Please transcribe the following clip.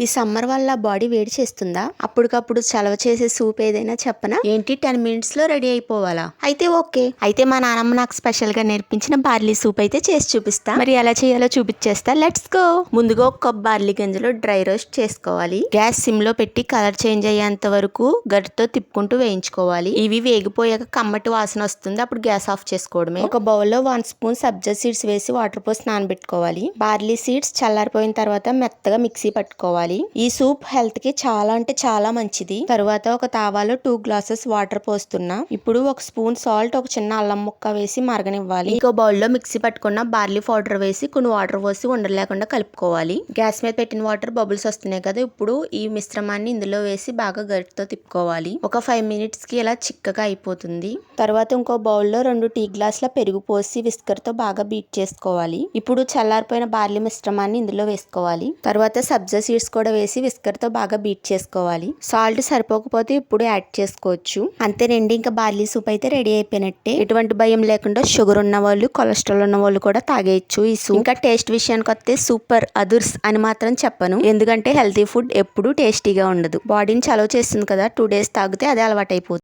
ఈ సమ్మర్ వల్ల బాడీ వేడి చేస్తుందా? అప్పటికప్పుడు చలవ చేసే సూప్ ఏదైనా చెప్పనా? ఏంటి టెన్ మినిట్స్లో రెడీ అయిపోవాలా? అయితే ఓకే. అయితే మా నాన్నమ్మ నాకు స్పెషల్గా నేర్పించిన బార్లీ సూప్ అయితే చేసి చూపిస్తా. మరి ఎలా చేయాలో చూపించేస్తా. Let's go. ముందుగా ఒక కప్ బార్లీ గింజలు డ్రై రోస్ట్ చేసుకోవాలి. గ్యాస్ సిమ్లో పెట్టి కలర్ చేంజ్ అయ్యేంత వరకు గరిటతో తిప్పుకుంటూ వేయించుకోవాలి. ఇవి వేగిపోయాక కమ్మటి వాసన వస్తుంది అప్పుడు గ్యాస్ ఆఫ్ చేసుకోవడమే. ఒక బౌల్లో వన్ స్పూన్ సబ్జా సీడ్స్ వేసి వాటర్ పోసి నానబెట్టుకోవాలి. బార్లీ సీడ్స్ చల్లారిపోయిన తర్వాత మెత్తగా మిక్సీ పట్టుకోవాలి. ఈ సూప్ హెల్త్కి చాలా అంటే చాలా మంచిది. తరువాత ఒక తావాలో టూ గ్లాసెస్ వాటర్ పోస్తున్నా. ఇప్పుడు ఒక స్పూన్ సాల్ట్ ఒక చిన్న అల్లం ముక్క వేసి మరగనివ్వాలి. ఇంకో బౌల్లో మిక్సీ పట్టుకున్న బార్లీ పౌడర్ వేసి కొన్ని వాటర్ పోసి ఉండలేకుండా కలుపుకోవాలి. గ్యాస్ మీద పెట్టిన వాటర్ బబుల్స్ వస్తున్నాయి కదా ఇప్పుడు ఈ మిశ్రమాన్ని ఇందులో వేసి బాగా గరిటితో తిప్పుకోవాలి. ఒక ఫైవ్ మినిట్స్కి ఇలా చిక్కగా అయిపోతుంది. తర్వాత ఇంకో బౌల్లో రెండు టీ గ్లాసుల పెరుగు పోసి విస్కర్తో బాగా బీట్ చేసుకోవాలి. ఇప్పుడు చల్లారిపోయిన బార్లీ మిశ్రమాన్ని ఇందులో వేసుకోవాలి. తర్వాత సబ్జా సీడ్స్ కూడా వేసి విస్కర్తో బాగా బీట్ చేసుకోవాలి. సాల్ట్ సరిపోకపోతే ఇప్పుడు యాడ్ చేసుకోవచ్చు. అంతేనండి ఇంకా బార్లీ సూప్ అయితే రెడీ అయిపోయినట్టే. ఎటువంటి భయం లేకుండా షుగర్ ఉన్న వాళ్ళు కొలెస్ట్రాల్ ఉన్న వాళ్ళు కూడా తాగేయచ్చు ఈ సూప్. ఇంకా టేస్ట్ విషయానికి వస్తే సూపర్ అదుర్స్ అని మాత్రం చెప్పను. ఎందుకంటే హెల్తీ ఫుడ్ ఎప్పుడూ టేస్టీగా ఉండదు. బాడీని చలవ చేస్తుంది కదా టూ డేస్ తాగితే అదే అలవాటు అయిపోతుంది